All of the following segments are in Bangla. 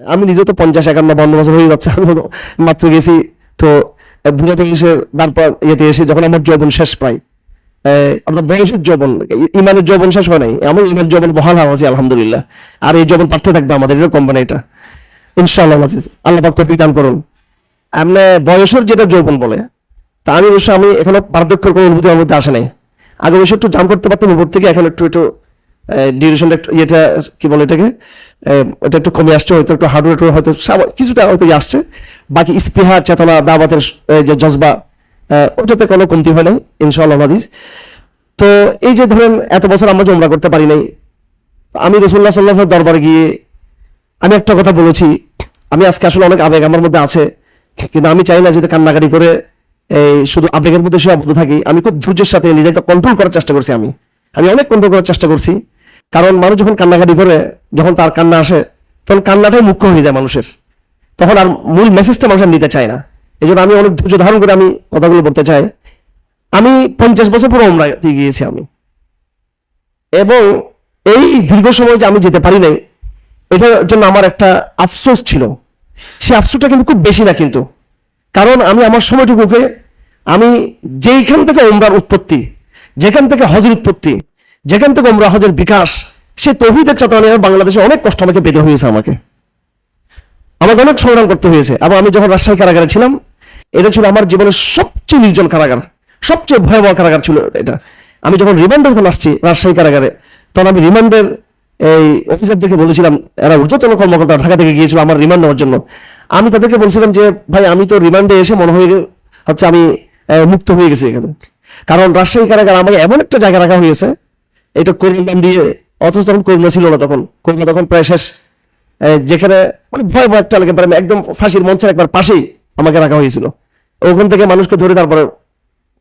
আমি নিজে তো পঞ্চাশ, একান্ন, বান্ন বছর হয়ে যাচ্ছে মাত্র গেছি তো বুড়াতে এসে, তারপর ইয়েতে এসে যখন আমার যৌবন শেষ পাই আপনার বয়সের যৌবন, ইমানের যৌবন শেষ হয় নাই। আমার ইমানের যৌবন বহাল হওয়া আছে আলহামদুলিল্লাহ। আর এই যৌবন পাঠতে থাকবে আমাদের এটা কোম্পানি এটা ইনশাআল্লাহ আজিজ আল্লাহ পাক তৌফিক দান করুন। এমনি বয়সের যেটা যৌবন বলে, তা আমি অবশ্য, আমি এখনও পার্থক্যের কোনো অনুভূতি আমার মধ্যে আসে নাই। আগে অবশ্য একটু জাম করতে পারতাম, উপর থেকে এখন একটু একটু ডিউরেশনটা একটু ইয়েটা, কি বলে এটাকে? ওটা একটু কমে আসছে, হয়তো একটু হার্ডওয়ার হয়তো কিছুটা হয়তো আসছে। বাকি স্পৃহা চেতনা দাবাতের যে জজবা ওটাতে কোনো কমতি হয় নাই, ইনশাআল্লাহ আজিজ তো এই যে ধরেন, এত বছর আমরা যে উমরা করতে পারি নাই, আমি রসুল্লাহ সাল্লাহ দরবারে গিয়ে আমি একটা কথা বলেছি, আমি আজকে আসলে অনেক আবেগ আমার মধ্যে আছে, কিন্তু আমি চাই না যদি কান্নাকাটি করে এই শুধু আবেগের মধ্যে সে আবদ্ধ থাকি, আমি খুব ধৈর্যের সাথে নিজেকে কন্ট্রোল করার চেষ্টা করছি আমি। আমি অনেক কন্ট্রোল করার চেষ্টা করছি কারণ মানুষ যখন কান্নাকাটি করে, যখন তার কান্না আসে, তখন কান্নাটাই মুখ্য হয়ে যায় মানুষের। তখন আর মূল মেসেজটা মানুষ নিতে চায় না। এই জন্য আমি অনেক ধৈর্য ধারণ করে আমি কথাগুলো বলতে চাই। আমি পঞ্চাশ বছর পুরো ওমরা গিয়েছি আমি। এবং এই দীর্ঘ সময় যে আমি যেতে পারি নাই এটার জন্য আমার একটা আফসোস ছিল। সে আফসোসটা কিন্তু খুব বেশি না কিন্তু। কারণ আমি আমার সময়টুকুকে আমি যেইখান থেকে ওমরার উৎপত্তি, যেখান থেকে হজের উৎপত্তি যেখান থেকে ওমরা হজের বিকাশ সে তহিদের চেতনায় বাংলাদেশে অনেক কষ্ট আমাকে পেতে হয়েছে আমাকে। আমাকে অনেক সংগ্রাম করতে হয়েছে। এবং আমি যখন রাজশাহী কারাগারে ছিলাম, এটা ছিল আমার জীবনের সবচেয়ে নির্জন কারাগার, সবচেয়ে ভয়াবহ কারাগার ছিল এটা। আমি যখন রিমান্ডার যখন আসছি রাজশাহী কারাগারে, তখন আমি রিমান্ডের এই অফিসারদেরকে বলেছিলাম, এরা ঊর্ধ্বতন কর্মকর্তা ঢাকা থেকে গিয়েছিল আমার রিমান্ড নেওয়ার জন্য। আমি তাদেরকে বলছিলাম যে, ভাই, আমি তো রিমান্ডে এসে মনে হয়ে হচ্ছে আমি মুক্ত হয়ে গেছি এখানে। কারণ রাজশাহী কারাগার আমাকে এমন একটা জায়গা রাখা হয়েছে এটা করুণ নাম দিয়ে, অথচ তখন করুণা ছিল না তখন। করুণা তখন প্রায় শেষ। যেখানে মানে ভয় ভয় একটা লাগে মানে একদম ফাঁসির মঞ্চের একবার পাশেই আমাকে রাখা হয়েছিল। ওখান থেকে মানুষকে ধরে তারপরে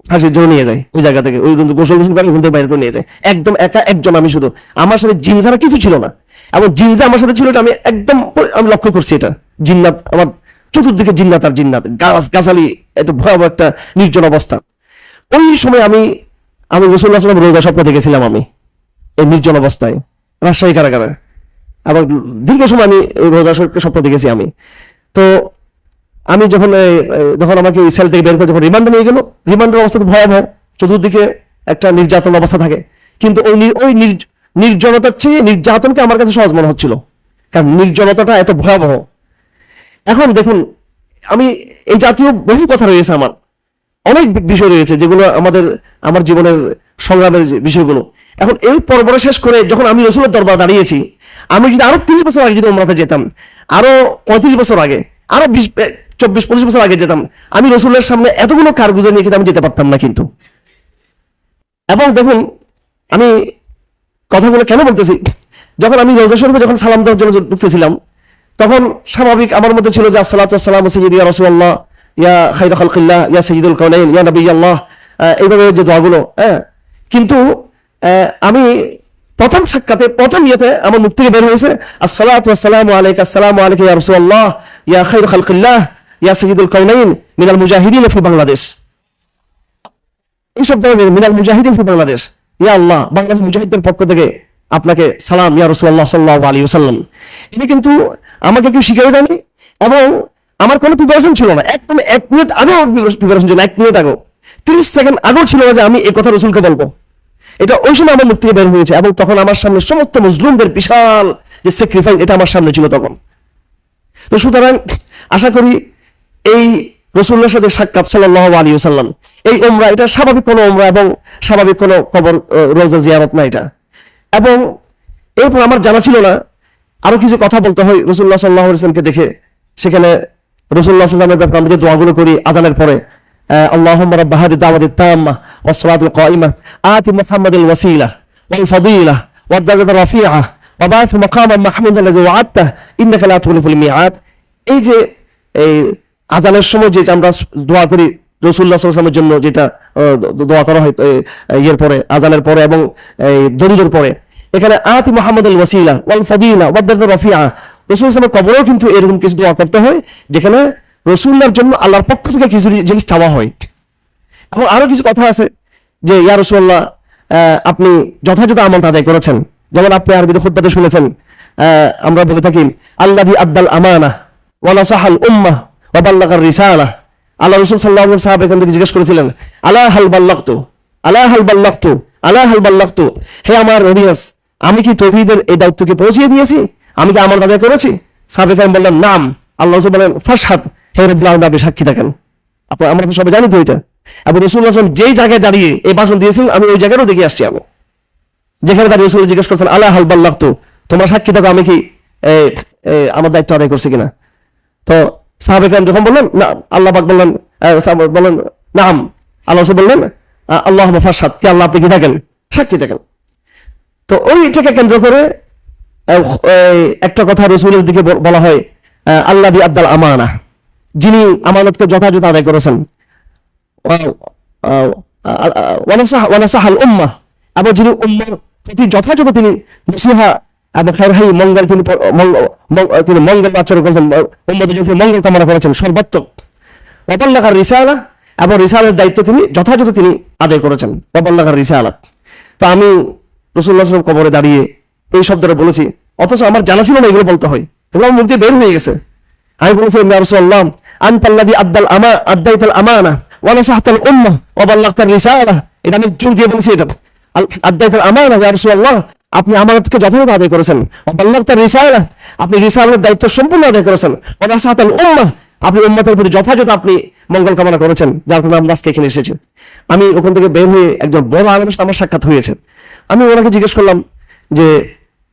ফাঁসির জন্য নিয়ে যায়, ওই জায়গা থেকে। ওই গোসল গোসল করে ওখান থেকে বাইরে করে নিয়ে যায়। একদম একা একজন আমি শুধু। আমার সাথে জিন ছাড়া কিছু ছিল না। এবং জিন যে আমার সাথে ছিল এটা আমি একদম আমি লক্ষ্য করছি এটা। জিন্নাত, আমার চতুর্দিকে জিন্নাত আর জিন্নাত। গাছ, গাছালি, এত ভয়াবহ একটা নির্জন অবস্থা। ওই সময় আমি আমি রসুল্লাহ রোজা স্বপ্ন দেখেছিলাম আমি। এই নির্জন অবস্থায়, রাজশাহী কারাগারে। আবার দীর্ঘ সময় আমি রোজা শরীফকে স্বপ্ন দেখেছি আমি। তো আমি যখন যখন আমাকে ওই সেল থেকে বের করে যখন রিমান্ডে নিয়ে গেল রিমান্ডের অবস্থা তো ভয়াবহ। চতুর্দিকে একটা নির্যাতন অবস্থা থাকে। কিন্তু ওই ওই নির- নির্জনতার চেয়ে নির্যাতনকে আমার কাছে সহজ মনে হচ্ছিল। কারণ নির্জনতাটা এত ভয়াবহ। এখন দেখুন, আমি এই জাতীয় বহু কথা রয়েছে আমার। অনেক বিষয় রয়েছে যেগুলো আমাদের, আমার জীবনের সংগ্রামের বিষয়গুলো। এখন এই পর্বটা শেষ করে যখন আমি রসুলের দরবার দাঁড়িয়েছি, আমি যদি আরও তিরিশ বছর আগে যদি ওমরাতে যেতাম, আরও পঁয়ত্রিশ বছর আগে, আরও বিশ চব্বিশ, পঁচিশ বছর আগে যেতাম, আমি রসুলের সামনে এতগুলো কারগুজো নিয়ে কিন্তু আমি যেতে পারতাম না কিন্তু। এবং দেখুন, আমি কথাগুলো কেন বলতেছি? যখন আমি রোজা শরীফে যখন সালাম দেওয়ার জন্য ঢুকতেছিলাম, তখন স্বাভাবিক আমার মধ্যে ছিল যে, আসসালাতু আসসালামু সাইয়্যিদি ইয়া রাসূলুল্লাহ, ইয়া খাইরা খালকিল্লাহ, ইয়া সাইয়্যিদুল কাউনাইন ইয়া নবী আল্লাহ এইভাবে যে দোয়াগুলো হ্যাঁ। কিন্তু আমি প্রথম সাক্ষাতে, প্রথম ইয়েতে আমার মুখ থেকে বের হয়েছে আসসালামু আলাইকা আসসালামু আলাইকা ইয়া রাসূলুল্লাহ, ইয়া খাইরা খালকিল্লাহ, ইয়া সাইয়্যিদুল কাউনাইন মিনাল মুজাহিদিন ফি বাংলাদেশ। এইসব ধরনের মিনাল মুজাহিদিন ফি বাংলাদেশ। ইয়া আল্লাহ, বাংলাদেশ মুজাহিদদের পক্ষ থেকে আপনাকে সালাম, ইয়া রসুল্লাহ সাল্লাহ আলী সাল্লাম এটা কিন্তু আমাকে কেউ শিখিয়ে দেয়নি, এবং আমার কোনো প্রিপারেশন ছিল না। একদম এক মিনিট আগেও প্রিপারেশন ছিল এক মিনিট আগেও। তিরিশ সেকেন্ড আগেও ছিল না যে আমি এই কথা রসুলকে বলব। এটা ওই সময় আমার মুখ থেকে বের হয়েছে এবং তখন আমার সামনে সমস্ত মুসলিমদের বিশাল যে স্যাক্রিফাইস এটা আমার সামনে ছিল তখন। তো সুতরাং আশা করি এই রসুল্লার সাথে সাক্ষাৎ সাল্লাহ আলী সাল্লাম এই ওমরা এটা স্বাভাবিক কোনো ওমরা এবং স্বাভাবিক কোনো কবর রোজা জিয়ারত না এটা। এবং এরপর আমার জানা ছিল না, আরও কিছু কথা বলতে হয় রসুল্লাহ সাল্লাহ ইসলামকে দেখে। সেখানে রসুল্লাহ সাল্লামের ব্যাপারে আমরা যে দোয়াগুলো করি আজানের পরে اللهم رب هذه الدعوة التامة والصلاة القائمة آت محمد الوسيلة والفضيلة والدرجة الرفيعة وبعث مقاما محمودا الذي وعدته إنك لا تخلف الميعاد এই যে এই আজানের সময় যে আমরা দোয়া করি রসুল্লাহ সাল্লামের জন্য যেটা আহ, দ- দোয়া করা হয় এই, ইয়ের পরে আজানের পরে এবং এই দরুদের পরে এখানে আতি মোহাম্মদ আল ওয়াসিলা ওয়াল ফদিলা ওয়াদ্দার রফিয়া রসুল ইসলামের কবরেও কিন্তু এরকম কিছু দোয়া করতে হয় যেখানে রসুল্লার জন্য আল্লাহর পক্ষ থেকে কিছু জিনিস চাওয়া হয়। এবং আরও কিছু কথা আছে যে, ইয়া রসুল্লাহ আপনি যথাযথ আমল আদায় করেছেন। যেমন আপনি আরবিতে খুদ্াতে শুনেছেন আমরা বলে থাকি আল্লাহি আব্দাল আমানা ওয়ালা সাহাল উম্মাহ ওয়াবাল্লাগার রিসালা। আল্লাহ রসুল সাল্লাহ সাহাব এখান থেকে জিজ্ঞেস করেছিলেন, আলা হাল বাল্লাক্তু আলা হাল বাল্লাক্তু আলা হাল বাল্লাক্তু হে আমার অডিয়েন্স আমি কি তৌহিদের এই দায়িত্বকে পৌঁছিয়ে দিয়েছি? আমি কি আমার আদায় করেছি? সাহাবেক আমি বললেন, নাম। আল্লাহ রসুল বলেন ফারসাদ হে রব্বুল আপনি সাক্ষী থাকেন। আপনার আমরা তো সবাই জানি তো এটা। এবং রসুল আসলাম যেই জায়গায় দাঁড়িয়ে এই ভাষণ দিয়েছিলেন, আমি ওই জায়গায়ও দেখে আসছি আমি। যেখানে দাঁড়িয়ে রসুল জিজ্ঞেস করছেন, আল্লাহ, হাল বাল্লাক্তু তোমরা সাক্ষী থাকো, আমি কি আমার দায়িত্ব আদায় করছি কিনা? তো সাহাবেকান যখন বললেন, না, আল্লাহ পাক বললেন বললেন, নাম। আল্লাহ বললেন আল্লাহ ফাসাদ কি আল্লাহ, আপনি কি থাকেন? সাক্ষী থাকেন। তো ওইটাকে কেন্দ্র করে একটা কথা রসুলের দিকে বল- হয় আল্লাহ আব্দাল আমানা। যিনি আমানতকে যথাযথ আদায় করেছেন। ওয়ানাসাহাল এবং যিনি উম্মার প্রতি যথাযথ তিনি নসিহা এবং খাইরহাই মঙ্গল তিনি তিনি মঙ্গল আচরণ করেছেন উম্মদের মঙ্গল কামনা করেছেন সর্বাত্মক ওয়াবাল্লাগার রিসালা, এবং রিসালের দায়িত্ব তিনি যথাযথ তিনি আদায় করেছেন ওয়াবাল্লাগার রিসালা। তো আমি রসুল্লাহ কবরে দাঁড়িয়ে এই শব্দটা বলেছি, অথচ আমার জানা ছিল না এগুলো বলতে হয়। এগুলো আমার মুখ বের হয়ে গেছে। আমি বলেছি ইয়া রাসূলুল্লাহ আনতাল্লাযী আদ্দাল আমা আদ্দাইতাল আমানা, ওয়া নাসাহতাল উম্মাহ ওয়া বাল্লাগতার রিসালা। এটা আমি জোর দিয়ে বলেছি এটা। আদ্দাইতাল আমানা, ইয়া রাসূলুল্লাহ, আপনি আমানতকে যথাযথ আদায় করেছেন। ওয়া বাল্লাগতার রিসালা, আপনি রিসালার দায়িত্ব সম্পূর্ণ আদায় করেছেন। ওয়া নাসাহতাল উম্মাহ আপনি উম্মতের প্রতি যথাযথ আপনি মঙ্গল কামনা করেছেন। যার কারণে আমরা আজকে এখানে এসেছি। আমি ওখান থেকে বের হয়ে একজন বড় আলেমের সাথে আমার সাক্ষাৎ হয়েছে। আমি ওনাকে জিজ্ঞেস করলাম যে,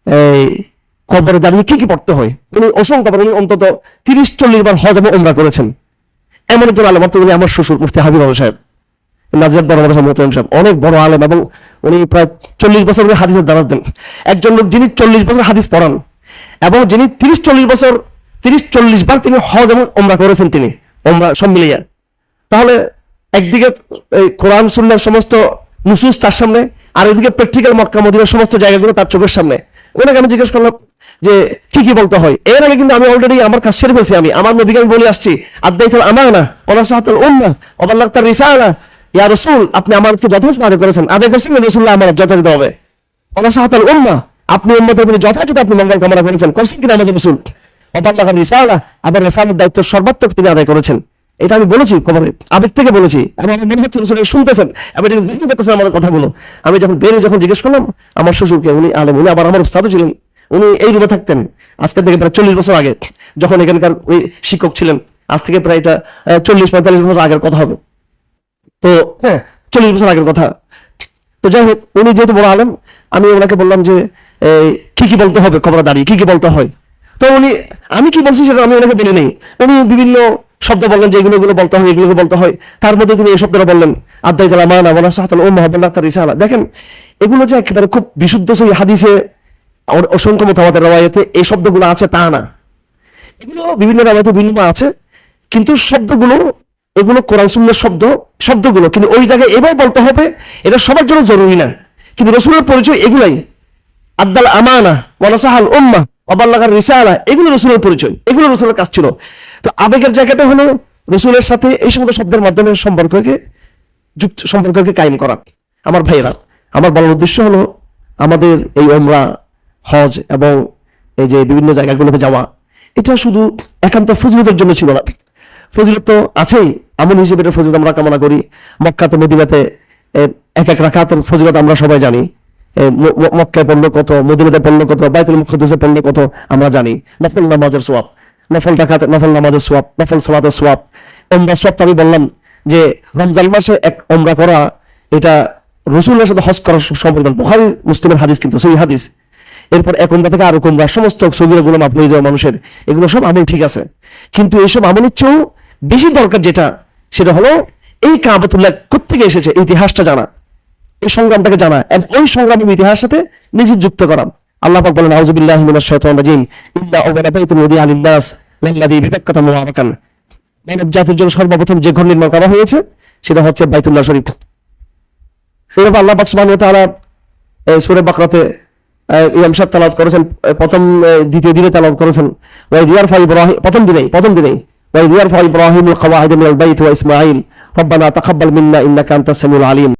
এই কবরে দাঁড়িয়ে কি কি পড়তে হয়? উনি অসংখ্য বার, উনি অন্তত তিরিশ চল্লিশ বার হজ এবং ওমরা করেছেন। এমন একজন আলেম অর্থাৎ উনি আমার শ্বশুর মুফতি হাবিব আবু সাহেব নাজির বড় সাহেব মোহতারাম সাহেব অনেক বড় আলেম এবং উনি প্রায় চল্লিশ বছর উনি হাদিসের দ্বারা দেন। একজন লোক যিনি চল্লিশ বছর হাদিস পড়ান এবং যিনি তিরিশ চল্লিশ বছর তিরিশ চল্লিশ বার তিনি হজ এবং ওমরা করেছেন তিনি ওমরা সব মিলিয়ে। তাহলে একদিকে এই কোরআন সুন্নার সমস্ত নুসুস তার সামনে আর এদিকে প্র্যাকটিক্যাল মক্কা মদিনার সমস্ত জায়গাগুলো তার চোখের সামনে। ওনাকে আমি জিজ্ঞেস করলাম যে কি কি বলতে হয়। এর আগে কিন্তু আমি অলরেডি আমার কাজ সেরে ফেলছি আমি। আমার নবীকে আমি বলে আসছি আদাইতাল আমানা ওনা সাহাতুল উম্মা ওবাল্লাহ তার রিসা রিসালা। ইয়া রসুল, আপনি আমাকে যথেষ্ট আদায় করেছেন। আদায় করেছেন রসুল্লাহ আমার যথাযথ হবে। ওনা সাহাতুল উম্মা, আপনি উম্মতের প্রতি যথাযথ আপনি মঙ্গল কামনা করেছেন। করছেন কিনা আমাদের রসুল? ওবাল্লাহ রিসালা, আবার রেসালের দায়িত্ব সর্বাত্মক তিনি আদায় করেছেন। এটা আমি বলেছি খবরে, আবেগ থেকে বলেছি। এবং আমার মনে হচ্ছে রসুল শুনতেছেন, এবং বুঝতে পেতেছেন আমার কথাগুলো। আমি যখন বেরিয়ে যখন জিজ্ঞেস করলাম, আমার শ্বশুরকে, উনি আলেম, উনি আবার আমার উস্তাদও ছিলেন। উনি এই রূপে থাকতেন। আজকে থেকে প্রায় চল্লিশ বছর আগে যখন এখানকার ওই শিক্ষক ছিলেন, আজ থেকে প্রায় এটা চল্লিশ, পঁয়তাল্লিশ বছর আগের কথা হবে। তো হ্যাঁ চল্লিশ বছর আগের কথা। তো যাই হোক, উনি যেহেতু বড় আলেম, আমি ওনাকে বললাম যে কি কি বলতে হবে খবর দাঁড়িয়ে, কি কি বলতে হয়। তো উনি, আমি কি বলছি সেটা আমি ওনাকে মেনে নেই। উনি বিভিন্ন শব্দ বললেন যে এগুলো এগুলো বলতে হয় এগুলো বলতে হয়। তার মধ্যে তিনি এই শব্দটা বললেন আদাই কালা মানা বলা সাহাতাল ও রিসালা। দেখেন, এগুলো যে একেবারে খুব বিশুদ্ধ সই হাদিসে অসংখ্য মতো আমাদের রওয়ায়তে এই শব্দগুলো আছে, তা না। এগুলো বিভিন্ন রামায়তে বিভিন্ন আছে, কিন্তু শব্দগুলো, এগুলো কোরআন সুন্নের শব্দ, শব্দগুলো, কিন্তু ওই জায়গায় এবার বলতে হবে, এটা সবার জন্য জরুরি না। কিন্তু রসুলের পরিচয় এগুলাই। আদাল আমানা ওয়ানাসাহাল উম্মা অবাল্লাগার রিসালা, এগুলো রসুলের পরিচয়, এগুলো রসুলের কাজ ছিল। তো আবেগের জায়গাটা হলো রসুলের সাথে এই সমস্ত শব্দের মাধ্যমে সম্পর্ককে যুক্ত সম্পর্ককে কায়েম করা। আমার ভাইয়েরা, আমার বলার উদ্দেশ্য হলো, আমাদের এই ওমরা হজ এবং এই যে বিভিন্ন জায়গাগুলোতে যাওয়া, এটা শুধু একান্ত ফজিলতের জন্য ছিল না। ফজিলত তো আছেই আমল হিসেবে এটা ফজিলত আমরা কামনা করি। মক্কাতে মদিনাতে এক এক রাখাতের ফজিলত আমরা সবাই জানি। মক্কায় পড়ল কত, মদিনাতে পড়ল কত, বাইতুল মুকদ্দাসে পড়ল কত আমরা জানি। নফল নামাজের সোয়াব নফল ডাকাতে নফল নামাজের সোয়াব নফল সলাতের সোয়াব ওমরা সোয়াব আমি বললাম যে রমজান মাসে এক ওমরা করা, এটা রসুলের সাথে হজ করার সম্পর্ক বুখারী মুসলিমের হাদিস কিন্তু সেই হাদিস। এরপর এক ওমরা থেকে আরও কোমরা সমস্ত সগিরা গুলো মাফ হয়ে যাওয়া মানুষের। এগুলো সব আমল ঠিক আছে। কিন্তু এইসব আমলের চেয়েও বেশি দরকার যেটা, সেটা হলো এই কাবাতুল্লাহ কোথেকে এসেছে, ইতিহাসটা জানা। এই সংগ্রামটাকে জানা এবং ওই সংগ্রামের ইতিহাস সাথে নিজে যুক্ত করা। আল্লাহ পাক বলেন আউযুবিল্লাহি মিনাশ শাইতানির রাজিম। ইল্লা আওয়ালা বাইতুল লাল্লাযী বিবাক্কাতা মুবারাকান। মানব জাতির জন্য সর্বপ্রথম যে ঘর নির্মাণ করা হয়েছে, সেটা হচ্ছে বাইতুল্লাহ শরীফ। এরপর আল্লাহ পাক সুবহানাহু ওয়া তাআলা বাকরাতে ইমাম সাহেব তেলাওয়াত করেছেন আহ, প্রথম আহ, দ্বিতীয় দিনে তেলাওয়াত করেছেন ওয়াই রিয়ার ফাই ইব্রাহিম প্রথম দিনেই প্রথম দিনেই ওয়াই রিয়ার ফাই ইব্রাহিম আল-কাওয়াইদ মিনাল বাইত ওয়া ইসমাঈল রব্বানা তাকাব্বাল মিন্না ইন্নাকা আনতাস সামিউল আলিম